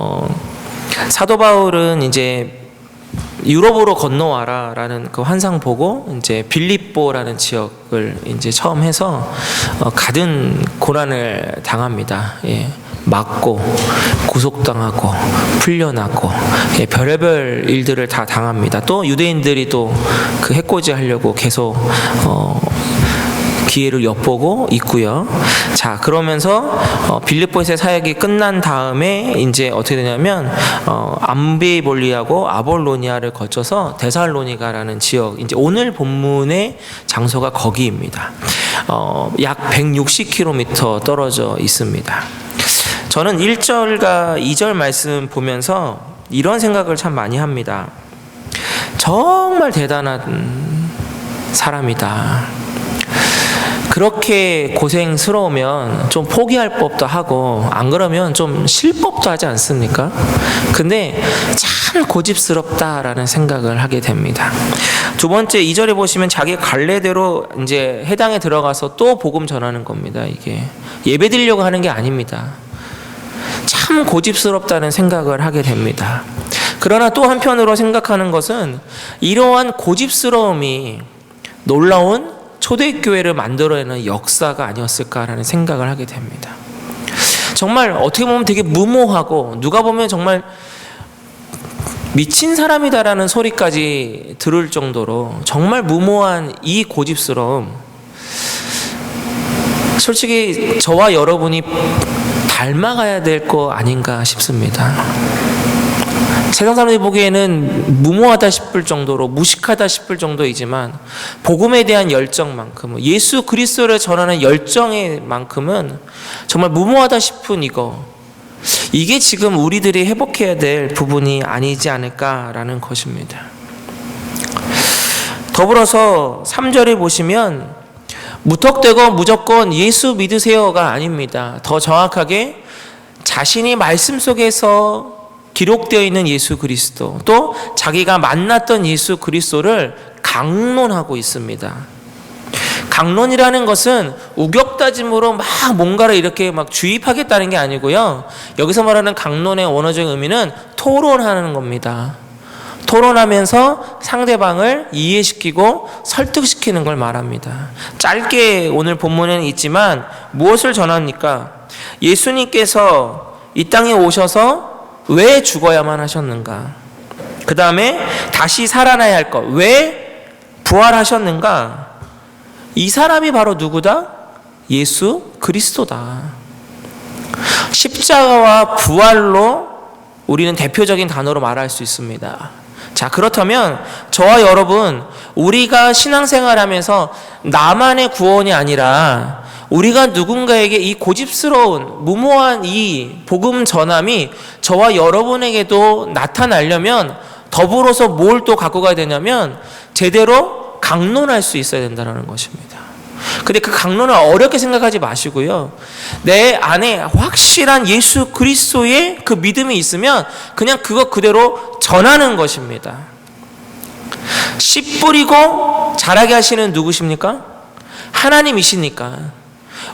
어, 사도 바울은 이제 유럽으로 건너와라라는 그 환상 보고 이제 빌립보라는 지역을 이제 처음 해서 어, 가든 고난을 당합니다. 예. 맞고 구속당하고 풀려나고 예, 별의별 일들을 다 당합니다. 또 유대인들이 또 그 해코지 하려고 계속 어, 기회를 엿보고 있고요. 자 그러면서 어, 빌립보에서의 사역이 끝난 다음에 이제 어떻게 되냐면 어, 암비볼리하고 아볼로니아를 거쳐서 데살로니가라는 지역 이제 오늘 본문의 장소가 거기입니다. 어, 약 160km 떨어져 있습니다. 저는 1절과 2절 말씀 보면서 이런 생각을 참 많이 합니다. 정말 대단한 사람이다. 그렇게 고생스러우면 좀 포기할 법도 하고 안 그러면 좀쉴 법도 하지 않습니까? 근데 참 고집스럽다라는 생각을 하게 됩니다. 두 번째 2절에 보시면 자기 갈래대로 이제 해당에 들어가서 또 복음 전하는 겁니다. 이게 예배 드리려고 하는 게 아닙니다. 참 고집스럽다는 생각을 하게 됩니다. 그러나 또 한편으로 생각하는 것은 이러한 고집스러움이 놀라운 초대교회를 만들어내는 역사가 아니었을까라는 생각을 하게 됩니다. 정말 어떻게 보면 되게 무모하고 누가 보면 정말 미친 사람이다라는 소리까지 들을 정도로 정말 무모한 이 고집스러움 솔직히 저와 여러분이 닮아가야 될 거 아닌가 싶습니다. 세상 사람들이 보기에는 무모하다 싶을 정도로 무식하다 싶을 정도이지만 복음에 대한 열정만큼 예수 그리스도를 전하는 열정의 만큼은 정말 무모하다 싶은 이거 이게 지금 우리들이 회복해야 될 부분이 아니지 않을까라는 것입니다. 더불어서 3절에 보시면 무턱대고 무조건 예수 믿으세요가 아닙니다. 더 정확하게 자신이 말씀 속에서 기록되어 있는 예수 그리스도 또 자기가 만났던 예수 그리스도를 강론하고 있습니다. 강론이라는 것은 우격다짐으로 막 뭔가를 이렇게 막 주입하겠다는 게 아니고요. 여기서 말하는 강론의 원어적인 의미는 토론하는 겁니다. 토론하면서 상대방을 이해시키고 설득시키는 걸 말합니다. 짧게 오늘 본문에는 있지만 무엇을 전합니까? 예수님께서 이 땅에 오셔서 왜 죽어야만 하셨는가? 그 다음에 다시 살아나야 할 것. 왜 부활하셨는가? 이 사람이 바로 누구다? 예수 그리스도다. 십자가와 부활로 우리는 대표적인 단어로 말할 수 있습니다. 자, 그렇다면 저와 여러분, 우리가 신앙생활 하면서 나만의 구원이 아니라 우리가 누군가에게 이 고집스러운 무모한 이 복음 전함이 저와 여러분에게도 나타나려면 더불어서 뭘 또 갖고 가야 되냐면 제대로 강론할 수 있어야 된다는 것입니다. 근데 그 강론을 어렵게 생각하지 마시고요. 내 안에 확실한 예수 그리스도의 그 믿음이 있으면 그냥 그거 그대로 전하는 것입니다. 씨 뿌리고 자라게 하시는 누구십니까? 하나님이시니까.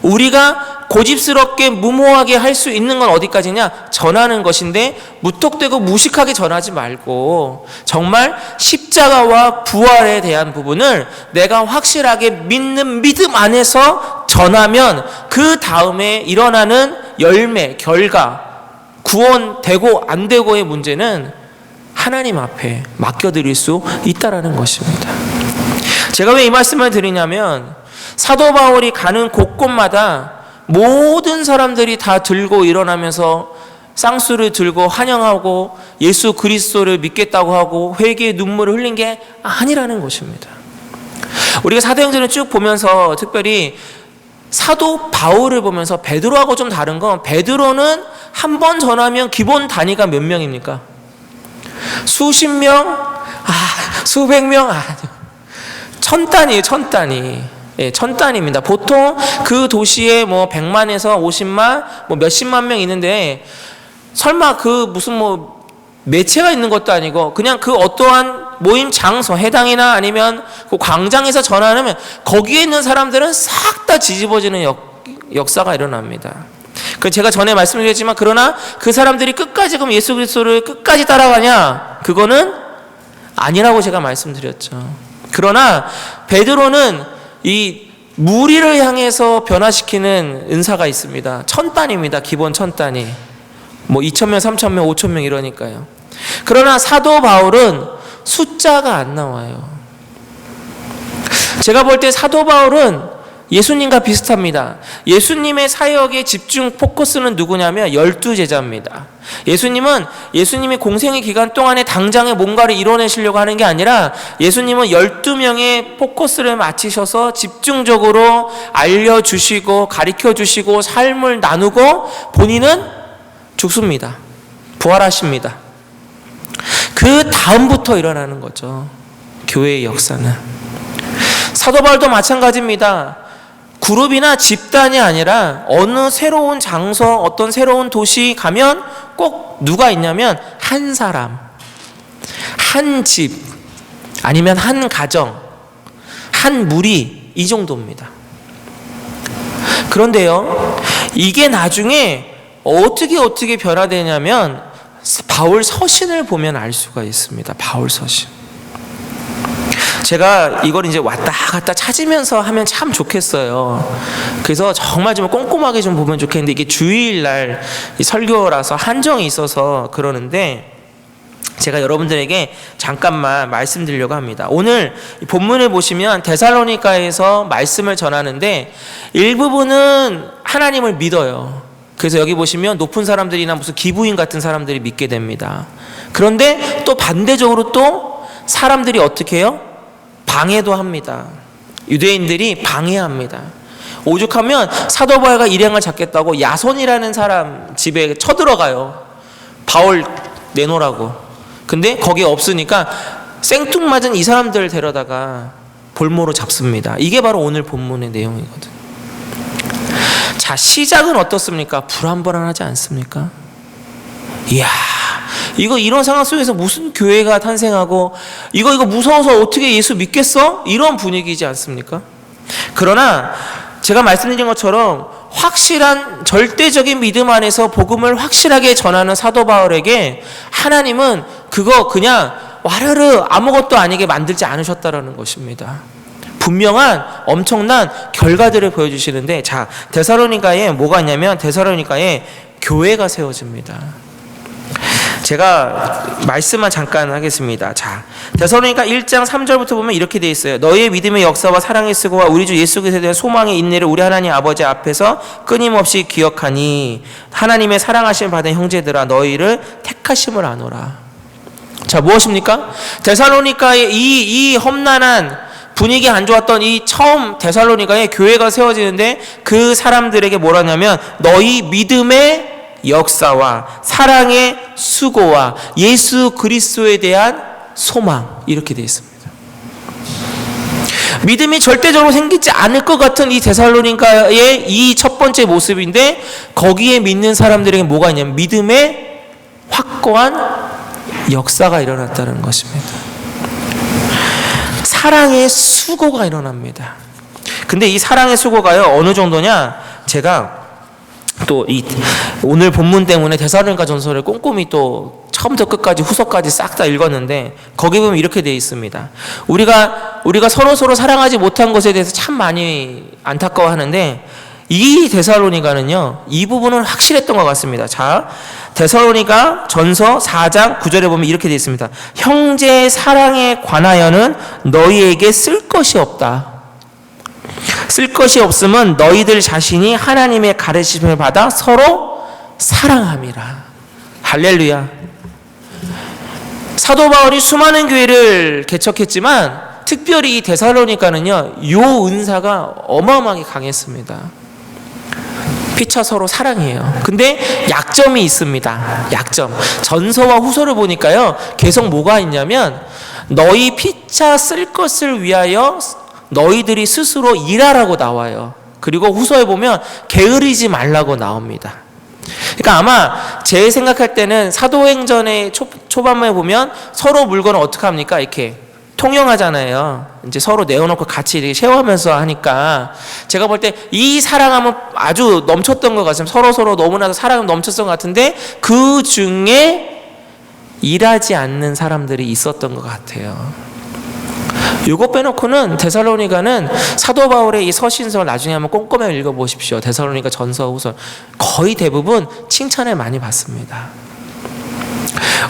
우리가 고집스럽게 무모하게 할 수 있는 건 어디까지냐? 전하는 것인데 무턱대고 무식하게 전하지 말고 정말 십자가와 부활에 대한 부분을 내가 확실하게 믿는 믿음 안에서 전하면 그 다음에 일어나는 열매, 결과, 구원되고 안 되고의 문제는 하나님 앞에 맡겨드릴 수 있다라는 것입니다. 제가 왜 이 말씀을 드리냐면 사도 바울이 가는 곳곳마다 모든 사람들이 다 들고 일어나면서 쌍수를 들고 환영하고 예수 그리스도를 믿겠다고 하고 회개의 눈물을 흘린 게 아니라는 것입니다. 우리가 사도행전을 쭉 보면서 특별히 사도 바울을 보면서 베드로하고 좀 다른 건 베드로는 한 번 전하면 기본 단위가 몇 명입니까? 수십 명? 아, 수백 명? 아, 천 단위예요, 천 단위. 예, 천 단위입니다. 보통 그 도시에 뭐 100만에서 50만, 뭐 몇십만 명 있는데 설마 그 무슨 뭐 매체가 있는 것도 아니고 그냥 그 어떠한 모임 장소 해당이나 아니면 그 광장에서 전하면 거기에 있는 사람들은 싹 다 뒤집어지는 역, 역사가 일어납니다. 그 제가 전에 말씀드렸지만 그러나 그 사람들이 끝까지 그럼 예수 그리스도를 끝까지 따라가냐? 그거는 아니라고 제가 말씀드렸죠. 그러나 베드로는 이 무리를 향해서 변화시키는 은사가 있습니다. 천 단입니다. 기본 천 단위. 뭐 2천 명, 3천 명, 5천 명 이러니까요. 그러나 사도 바울은 숫자가 안 나와요. 제가 볼 때 사도 바울은 예수님과 비슷합니다. 예수님의 사역의 집중 포커스는 누구냐면 열두 제자입니다. 예수님은 예수님이 공생의 기간 동안에 당장에 뭔가를 이뤄내시려고 하는 게 아니라 예수님은 열두 명의 포커스를 맞추셔서 집중적으로 알려주시고 가르쳐 주시고 삶을 나누고 본인은 죽습니다. 부활하십니다. 그 다음부터 일어나는 거죠. 교회의 역사는. 사도 바울도 마찬가지입니다. 그룹이나 집단이 아니라 어느 새로운 장소, 어떤 새로운 도시 가면 꼭 누가 있냐면 한 사람, 한 집, 아니면 한 가정, 한 무리 이 정도입니다. 그런데요, 이게 나중에 어떻게 어떻게 변화되냐면 바울 서신을 보면 알 수가 있습니다. 바울 서신. 제가 이걸 이제 왔다 갔다 찾으면서 하면 참 좋겠어요. 그래서 정말 좀 꼼꼼하게 좀 보면 좋겠는데 이게 주일날 설교라서 한정이 있어서 그러는데 제가 여러분들에게 잠깐만 말씀드리려고 합니다. 오늘 본문을 보시면 데살로니가에서 말씀을 전하는데 일부분은 하나님을 믿어요. 그래서 여기 보시면 높은 사람들이나 무슨 기부인 같은 사람들이 믿게 됩니다. 그런데 또 반대적으로 또 사람들이 어떻게 해요? 방해도 합니다. 유대인들이 방해합니다. 오죽하면 사도 바울가 일행을 잡겠다고 야손이라는 사람 집에 쳐들어가요. 바울 내놓으라고. 근데 거기 없으니까 생뚱맞은 이 사람들을 데려다가 볼모로 잡습니다. 이게 바로 오늘 본문의 내용이거든. 자, 시작은 어떻습니까? 불안불안하지 않습니까? 이야, 이거 이런 상황 속에서 무슨 교회가 탄생하고 이거 이거 무서워서 어떻게 예수 믿겠어? 이런 분위기지 않습니까? 그러나 제가 말씀드린 것처럼 확실한 절대적인 믿음 안에서 복음을 확실하게 전하는 사도 바울에게 하나님은 그거 그냥 와르르 아무것도 아니게 만들지 않으셨다라는 것입니다. 분명한 엄청난 결과들을 보여주시는데 자 데살로니가에 뭐가 있냐면 데살로니가에 교회가 세워집니다. 제가 말씀만 잠깐 하겠습니다. 자, 데살로니가 1장 3절부터 보면 이렇게 돼 있어요. 너희의 믿음의 역사와 사랑의 쓰고와 우리 주 예수 그리스도에 대한 소망의 인내를 우리 하나님 아버지 앞에서 끊임없이 기억하니 하나님의 사랑하심 받은 형제들아 너희를 택하심을 아노라. 자, 무엇입니까? 데살로니가의 이, 이 험난한 분위기 안 좋았던 이 처음 데살로니가에 교회가 세워지는데 그 사람들에게 뭐라냐면 너희 믿음의 역사와 사랑의 수고와 예수 그리스도에 대한 소망 이렇게 되어 있습니다. 믿음이 절대적으로 생기지 않을 것 같은 이 데살로니가의 이 첫 번째 모습인데 거기에 믿는 사람들에게 뭐가 있냐면 믿음의 확고한 역사가 일어났다는 것입니다. 사랑의 수고가 일어납니다. 근데 이 사랑의 수고가요 어느 정도냐? 제가 또 이 오늘 본문 때문에 대사론가 전설을 꼼꼼히 또 처음부터 끝까지 후서까지 싹 다 읽었는데 거기 보면 이렇게 되어 있습니다. 우리가 우리가 서로 서로 사랑하지 못한 것에 대해서 참 많이 안타까워하는데 이 데살로니가는요 이 부분은 확실했던 것 같습니다. 자 데살로니가 전서 4장 9절에 보면 이렇게 되어 있습니다. 형제 사랑에 관하여는 너희에게 쓸 것이 없다. 쓸 것이 없음은 너희들 자신이 하나님의 가르침을 받아 서로 사랑함이라. 할렐루야. 사도 바울이 수많은 교회를 개척했지만 특별히 이 데살로니가는요 요 은사가 어마어마하게 강했습니다. 피차 서로 사랑해요. 근데 약점이 있습니다. 약점. 전서와 후서를 보니까요 계속 뭐가 있냐면 너희 피차 쓸 것을 위하여 너희들이 스스로 일하라고 나와요. 그리고 후서에 보면 게으르지 말라고 나옵니다. 그러니까 아마 제 생각할 때는 사도행전의 초, 초반에 보면 서로 물건을 어떻게 합니까? 이렇게 통영하잖아요. 이제 서로 내어놓고 같이 이렇게 쉐어하면서 하니까 제가 볼 때 이 사랑함은 아주 넘쳤던 것 같습니다. 서로 서로 너무나도 사랑이 넘쳤던 것 같은데 그 중에 일하지 않는 사람들이 있었던 것 같아요. 요거 빼놓고는 데살로니가는 사도 바울의 이 서신서를 나중에 한번 꼼꼼히 읽어보십시오. 데살로니가 전서 후서 거의 대부분 칭찬을 많이 받습니다.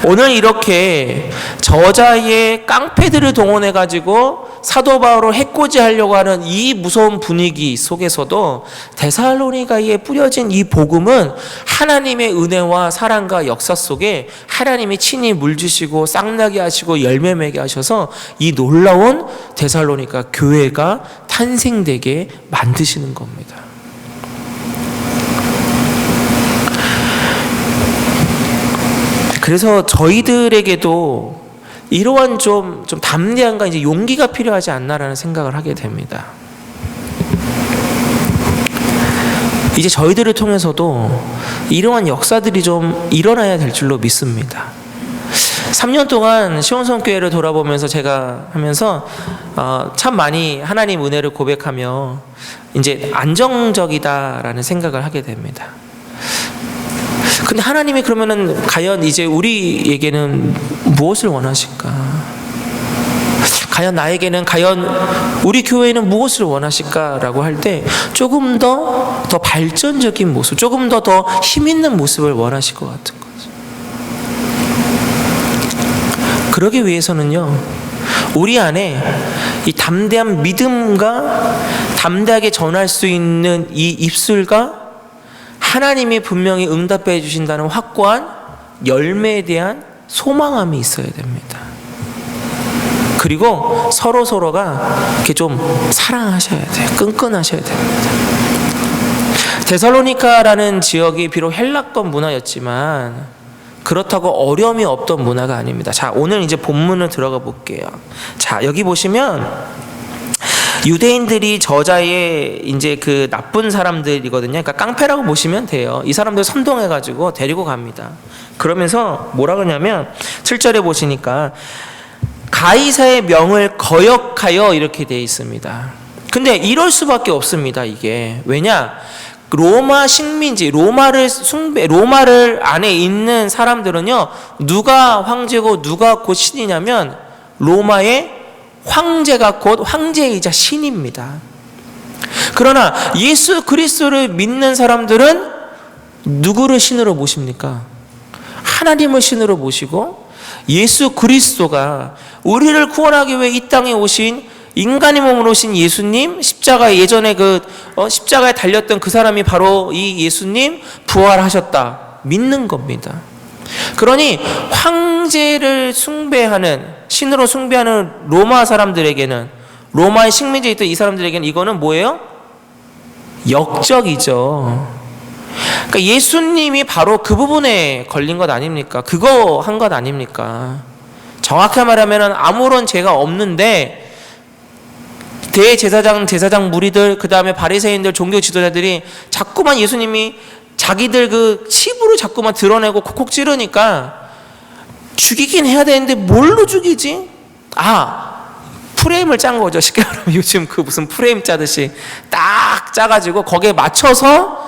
오늘 이렇게 저자의 깡패들을 동원해 가지고 사도 바울을 해코지 하려고 하는 이 무서운 분위기 속에서도 데살로니가에 뿌려진 이 복음은 하나님의 은혜와 사랑과 역사 속에 하나님이 친히 물주시고 쌍나게 하시고 열매 맺게 하셔서 이 놀라운 데살로니가 교회가 탄생되게 만드시는 겁니다. 그래서 저희들에게도 이러한 좀, 좀 담대함과 이제 용기가 필요하지 않나라는 생각을 하게 됩니다. 이제 저희들을 통해서도 이러한 역사들이 좀 일어나야 될 줄로 믿습니다. 3년 동안 시온성교회를 돌아보면서 제가 하면서 어, 참 많이 하나님 은혜를 고백하며 이제 안정적이다라는 생각을 하게 됩니다. 근데 하나님이 그러면은 과연 이제 우리에게는 무엇을 원하실까? 과연 나에게는 과연 우리 교회는 무엇을 원하실까라고 할 때 조금 더 더 발전적인 모습, 조금 더 더 힘 있는 모습을 원하실 것 같은 거죠. 그러기 위해서는요. 우리 안에 이 담대한 믿음과 담대하게 전할 수 있는 이 입술과 하나님이 분명히 응답해 주신다는 확고한 열매에 대한 소망함이 있어야 됩니다. 그리고 서로 서로가 이렇게 좀 사랑하셔야 돼요. 끈끈하셔야 됩니다. 데살로니카라는 지역이 비록 헬라권 문화였지만 그렇다고 어려움이 없던 문화가 아닙니다. 자, 오늘 이제 본문을 들어가 볼게요. 자, 여기 보시면 유대인들이 저자의 이제 그 나쁜 사람들이거든요. 그러니까 깡패라고 보시면 돼요. 이 사람들 선동해 가지고 데리고 갑니다. 그러면서 뭐라 그러냐면 7절에 보시니까 가이사의 명을 거역하여 이렇게 돼 있습니다. 근데 이럴 수밖에 없습니다. 이게 왜냐? 로마 식민지, 로마를 숭배, 로마를 안에 있는 사람들은요, 누가 황제고 누가 곧 신이냐면 로마의 황제가 곧 황제이자 신입니다. 그러나 예수 그리스도를 믿는 사람들은 누구를 신으로 모십니까? 하나님을 신으로 모시고 예수 그리스도가 우리를 구원하기 위해 이 땅에 오신 인간의 몸으로 오신 예수님 십자가 예전에 그 어, 십자가에 달렸던 그 사람이 바로 이 예수님 부활하셨다 믿는 겁니다. 그러니 황제를 숭배하는 신으로 숭배하는 로마 사람들에게는 로마의 식민지에 있던 이 사람들에게는 이거는 뭐예요? 역적이죠. 그러니까 예수님이 바로 그 부분에 걸린 것 아닙니까? 그거 한 것 아닙니까? 정확히 말하면 아무런 죄가 없는데 대제사장, 제사장 무리들, 그 다음에 바리새인들, 종교 지도자들이 자꾸만 예수님이 자기들 그 칩으로 자꾸만 드러내고 콕콕 찌르니까 죽이긴 해야 되는데 뭘로 죽이지? 아, 프레임을 짠 거죠. 쉽게 말하면 요즘 그 무슨 프레임 짜듯이 딱 짜가지고 거기에 맞춰서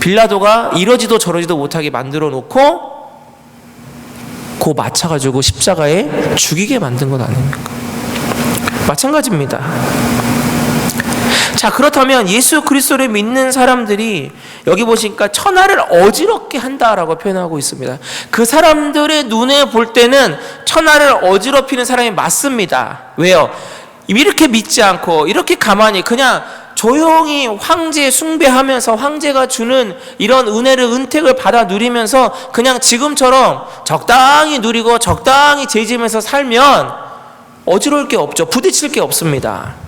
빌라도가 이러지도 저러지도 못하게 만들어 놓고 그 맞춰가지고 십자가에 죽이게 만든 것 아닙니까? 마찬가지입니다. 자, 그렇다면 예수 그리스도를 믿는 사람들이 여기 보시니까 천하를 어지럽게 한다라고 표현하고 있습니다. 그 사람들의 눈에 볼 때는 천하를 어지럽히는 사람이 맞습니다. 왜요? 이렇게 믿지 않고 이렇게 가만히 그냥 조용히 황제 숭배하면서 황제가 주는 이런 은혜를 은택을 받아 누리면서 그냥 지금처럼 적당히 누리고 적당히 재지면서 살면 어지러울 게 없죠. 부딪힐 게 없습니다.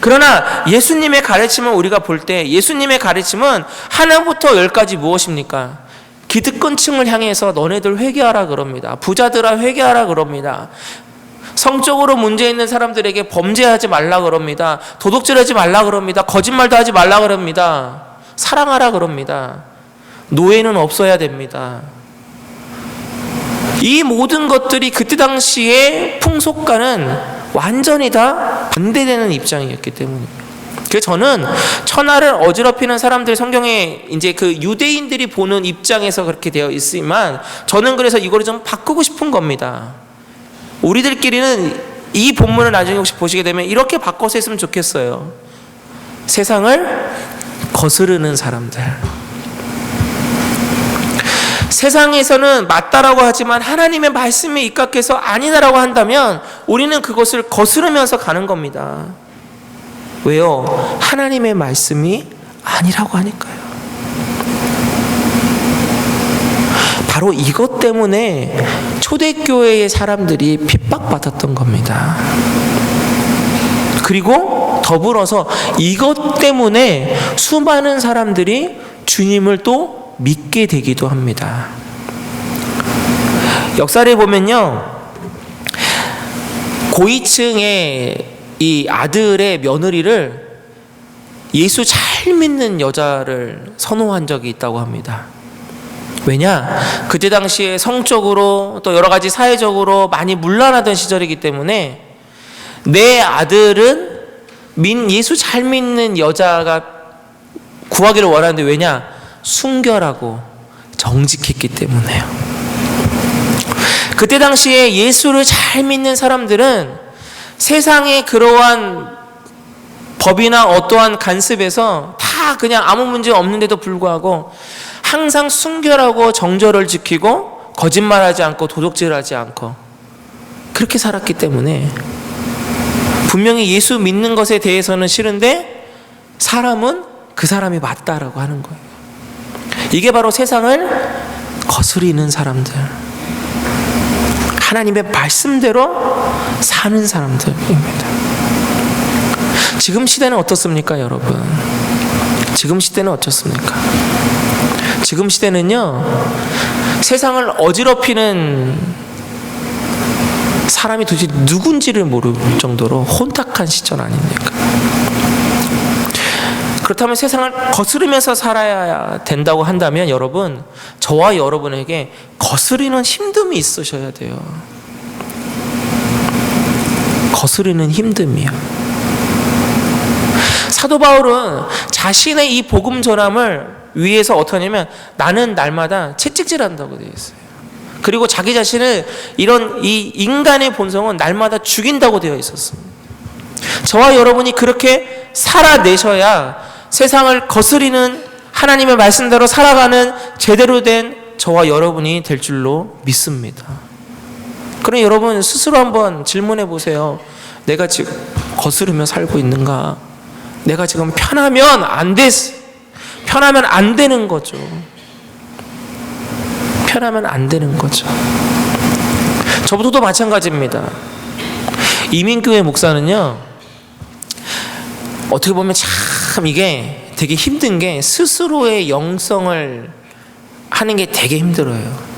그러나 예수님의 가르침을 우리가 볼 때 예수님의 가르침은 하나부터 열까지 무엇입니까? 기득권층을 향해서 너네들 회개하라 그럽니다. 부자들아 회개하라 그럽니다. 성적으로 문제 있는 사람들에게 범죄하지 말라 그럽니다. 도둑질하지 말라 그럽니다. 거짓말도 하지 말라 그럽니다. 사랑하라 그럽니다. 노예는 없어야 됩니다. 이 모든 것들이 그때 당시의 풍속과는 완전히 다 반대되는 입장이었기 때문입니다. 그래서 저는 천하를 어지럽히는 사람들 성경에 이제 그 유대인들이 보는 입장에서 그렇게 되어 있지만 저는 그래서 이거를 좀 바꾸고 싶은 겁니다. 우리들끼리는 이 본문을 나중에 혹시 보시게 되면 이렇게 바꿔서 했으면 좋겠어요. 세상을 거스르는 사람들. 세상에서는 맞다라고 하지만 하나님의 말씀에 입각해서 아니다라고 한다면 우리는 그것을 거스르면서 가는 겁니다. 왜요? 하나님의 말씀이 아니라고 하니까요. 바로 이것 때문에 초대교회의 사람들이 핍박받았던 겁니다. 그리고 더불어서 이것 때문에 수많은 사람들이 주님을 또 믿게 되기도 합니다. 역사를 보면요. 고위층의 이 아들의 며느리를 예수 잘 믿는 여자를 선호한 적이 있다고 합니다. 왜냐? 그때 당시에 성적으로 또 여러 가지 사회적으로 많이 문란하던 시절이기 때문에 내 아들은 민 예수 잘 믿는 여자가 구하기를 원하는데 왜냐? 순결하고 정직했기 때문에요. 그때 당시에 예수를 잘 믿는 사람들은 세상의 그러한 법이나 어떠한 간섭에서 다 그냥 아무 문제 없는데도 불구하고 항상 순결하고 정절을 지키고 거짓말하지 않고 도둑질하지 않고 그렇게 살았기 때문에 분명히 예수 믿는 것에 대해서는 싫은데 사람은 그 사람이 맞다라고 하는 거예요. 이게 바로 세상을 거스리는 사람들. 하나님의 말씀대로 사는 사람들입니다. 지금 시대는 어떻습니까, 여러분? 지금 시대는 어떻습니까? 지금 시대는요, 세상을 어지럽히는 사람이 도대체 누군지를 모를 정도로 혼탁한 시절 아닙니까? 그렇다면 세상을 거스르면서 살아야 된다고 한다면 여러분, 저와 여러분에게 거스리는 힘듦이 있으셔야 돼요. 거스르는 힘듦이요. 사도 바울은 자신의 이 복음 전함을 위해서 어떠냐면 나는 날마다 채찍질한다고 되어 있어요. 그리고 자기 자신을 이런 이 인간의 본성은 날마다 죽인다고 되어 있었습니다. 저와 여러분이 그렇게 살아내셔야 세상을 거스리는 하나님의 말씀대로 살아가는 제대로 된 저와 여러분이 될 줄로 믿습니다. 그럼 여러분 스스로 한번 질문해 보세요. 내가 지금 거스르며 살고 있는가? 내가 지금 편하면 안 돼. 편하면 안 되는 거죠. 편하면 안 되는 거죠. 저부터도 마찬가지입니다. 이민교회 목사는요, 어떻게 보면 참 이게 되게 힘든 게 스스로의 영성을 하는 게 되게 힘들어요.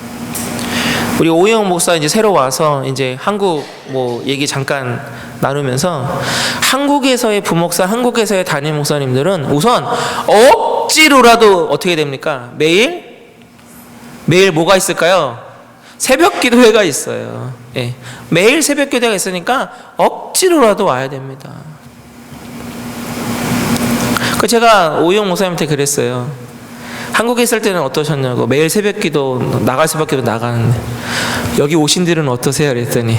우리 오영 목사 이제 새로 와서 이제 한국 뭐 얘기 잠깐 나누면서 한국에서의 부목사, 한국에서의 담임 목사님들은 우선 억지로라도 어떻게 됩니까? 매일 매일 뭐가 있을까요? 새벽 기도회가 있어요. 예. 매일 새벽 기도회가 있으니까 억지로라도 와야 됩니다. 그 제가 오영 목사님한테 그랬어요. 한국에 있을 때는 어떠셨냐고 매일 새벽 기도 나갈 수밖에 나가는데 여기 오신 들은 어떠세요? 그랬더니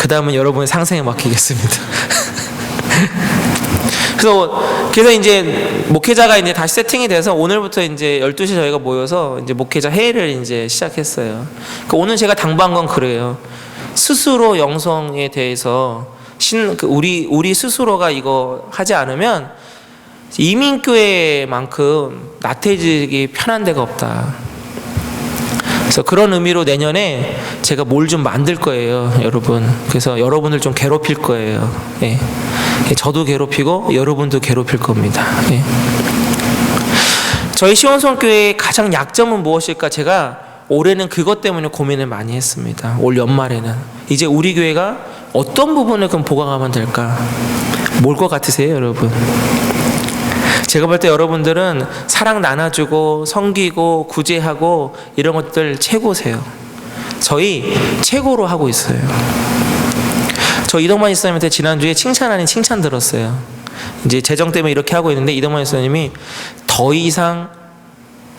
그 다음은 여러분의 상상에 맡기겠습니다. 그래서 그래서 이제 목회자가 이제 다시 세팅이 돼서 오늘부터 이제 12시 저희가 모여서 이제 목회자 회의를 이제 시작했어요. 그 오늘 제가 당부한 건 그래요. 스스로 영성에 대해서 신, 그 우리, 우리 스스로가 이거 하지 않으면 이민교회만큼 나태해지기 편한 데가 없다. 그래서 그런 의미로 내년에 제가 뭘 좀 만들 거예요, 여러분. 그래서 여러분을 좀 괴롭힐 거예요. 예. 저도 괴롭히고 여러분도 괴롭힐 겁니다. 예. 저희 시원성교회의 가장 약점은 무엇일까? 제가 올해는 그것 때문에 고민을 많이 했습니다. 올 연말에는 이제 우리 교회가 어떤 부분을 그럼 보강하면 될까? 뭘 것 같으세요, 여러분? 제가 볼 때 여러분들은 사랑 나눠주고 섬기고 구제하고 이런 것들 최고세요. 저희 최고로 하고 있어요. 저 이동만 이사님한테 지난주에 칭찬 아닌 칭찬 들었어요. 이제 재정 때문에 이렇게 하고 있는데 이동만 이사님이 더 이상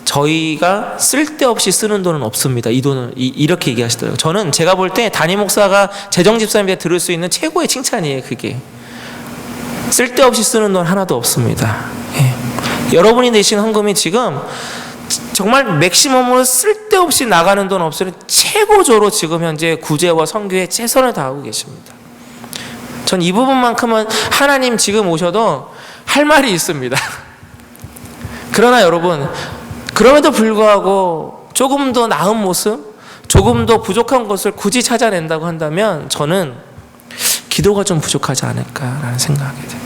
저희가 쓸데없이 쓰는 돈은 없습니다. 이 돈을 이, 렇게 얘기하시더라고요. 저는 제가 볼 때 담임 목사가 재정 집사님한테 들을 수 있는 최고의 칭찬이에요. 그게 쓸데없이 쓰는 돈 하나도 없습니다. 예. 여러분이 내신 헌금이 지금 정말 맥시멈으로 쓸데없이 나가는 돈 없으니 최고조로 지금 현재 구제와 선교에 최선을 다하고 계십니다. 전 이 부분만큼은 하나님 지금 오셔도 할 말이 있습니다. 그러나 여러분, 그럼에도 불구하고 조금 더 나은 모습, 조금 더 부족한 것을 굳이 찾아낸다고 한다면 저는 기도가 좀 부족하지 않을까라는 생각이 돼요.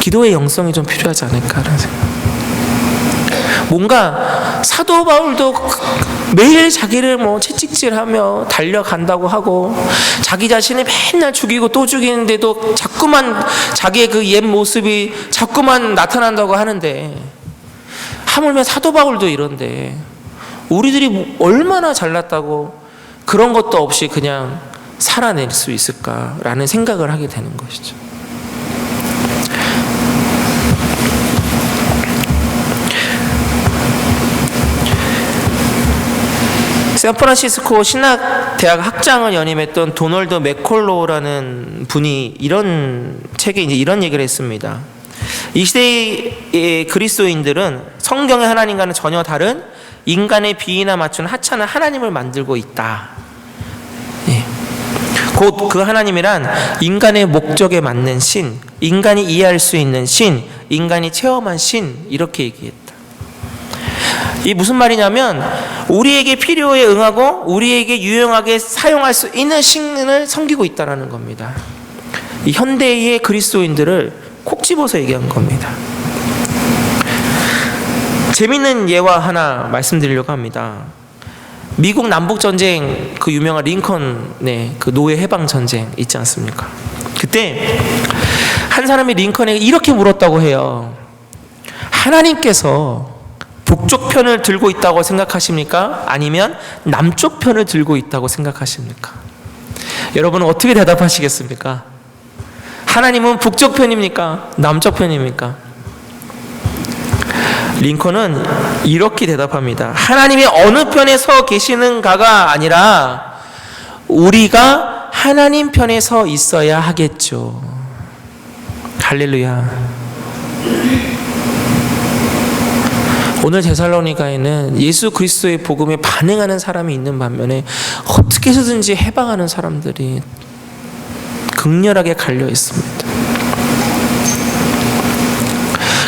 기도의 영성이 좀 필요하지 않을까라는 생각. 뭔가 사도 바울도 매일 자기를 뭐 채찍질하며 달려간다고 하고 자기 자신을 맨날 죽이고 또 죽이는데도 자꾸만 자기의 그 옛 모습이 자꾸만 나타난다고 하는데 하물며 사도 바울도 이런데 우리들이 얼마나 잘났다고 그런 것도 없이 그냥 살아낼 수 있을까라는 생각을 하게 되는 것이죠. 샌프란시스코 신학 대학 학장을 연임했던 도널드 맥콜로라는 분이 이런 책에 이제 이런 얘기를 했습니다. 이 시대의 그리스도인들은 성경의 하나님과는 전혀 다른 인간의 비위나 맞춘 하찮은 하나님을 만들고 있다. 예. 곧그 하나님이란 인간의 목적에 맞는 신, 인간이 이해할 수 있는 신, 인간이 체험한 신 이렇게 얘기했다. 이 무슨 말이냐면 우리에게 필요에 응하고 우리에게 유용하게 사용할 수 있는 신을 섬기고 있다라는 겁니다. 이 현대의 그리스도인들을 콕 집어서 얘기한 겁니다. 재밌는 예화 하나 말씀드리려고 합니다. 미국 남북 전쟁 그 유명한 링컨의 그 노예 해방 전쟁 있지 않습니까? 그때 한 사람이 링컨에게 이렇게 물었다고 해요. 하나님께서 북쪽 편을 들고 있다고 생각하십니까? 아니면 남쪽 편을 들고 있다고 생각하십니까? 여러분은 어떻게 대답하시겠습니까? 하나님은 북쪽 편입니까? 남쪽 편입니까? 링컨은 이렇게 대답합니다. 하나님이 어느 편에 서 계시는가가 아니라 우리가 하나님 편에 서 있어야 하겠죠. 할렐루야. 오늘 데살로니가에는 예수 그리스도의 복음에 반응하는 사람이 있는 반면에 어떻게 해서든지 해방하는 사람들이 극렬하게 갈려 있습니다.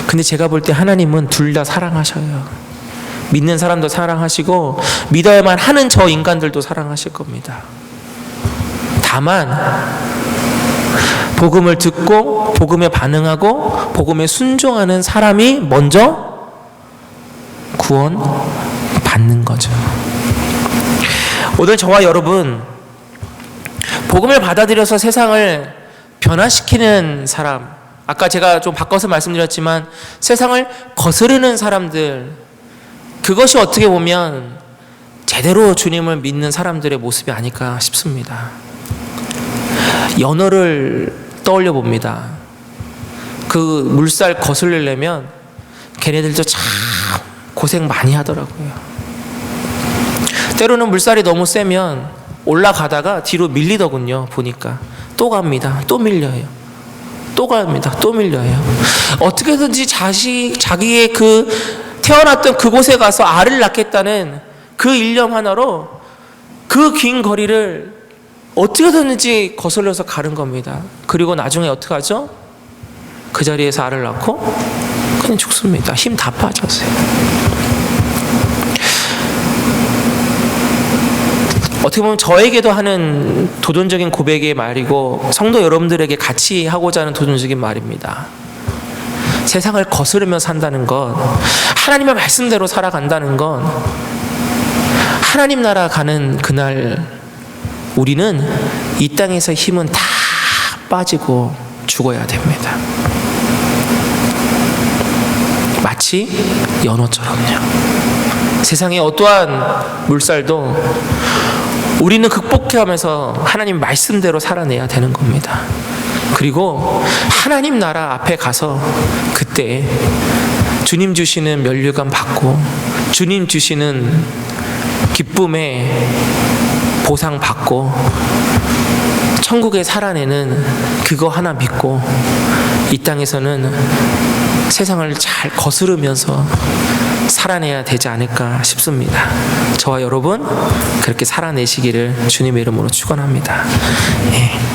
근데 제가 볼 때 하나님은 둘 다 사랑하셔요. 믿는 사람도 사랑하시고 믿어야만 하는 저 인간들도 사랑하실 겁니다. 다만 복음을 듣고 복음에 반응하고 복음에 순종하는 사람이 먼저 구원 받는 거죠. 오늘 저와 여러분 복음을 받아들여서 세상을 변화시키는 사람 아까 제가 좀 바꿔서 말씀드렸지만 세상을 거스르는 사람들 그것이 어떻게 보면 제대로 주님을 믿는 사람들의 모습이 아닐까 싶습니다. 연어를 떠올려 봅니다. 그 물살 거슬리려면 걔네들도 참 고생 많이 하더라고요. 때로는 물살이 너무 세면 올라가다가 뒤로 밀리더군요. 보니까 또 갑니다. 또 밀려요. 또 갑니다. 또 밀려요. 어떻게든지 자식 자기의 그 태어났던 그곳에 가서 알을 낳겠다는 그 일념 하나로 그 긴 거리를 어떻게든지 거슬려서 가는 겁니다. 그리고 나중에 어떻게 하죠? 그 자리에서 알을 낳고 그냥 죽습니다. 힘 다 빠졌어요. 어떻게 보면 저에게도 하는 도전적인 고백의 말이고 성도 여러분들에게 같이 하고자 하는 도전적인 말입니다. 세상을 거스르며 산다는 것, 하나님의 말씀대로 살아간다는 건 하나님 나라 가는 그날 우리는 이 땅에서 힘은 다 빠지고 죽어야 됩니다. 마치 연어처럼요. 세상의 어떠한 물살도 우리는 극복해가면서 하나님 말씀대로 살아내야 되는 겁니다. 그리고 하나님 나라 앞에 가서 그때 주님 주시는 면류관 받고 주님 주시는 기쁨의 보상 받고 천국에 살아내는 그거 하나 믿고 이 땅에서는 세상을 잘 거스르면서 살아내야 되지 않을까 싶습니다. 저와 여러분 그렇게 살아내시기를 주님의 이름으로 축원합니다. 예.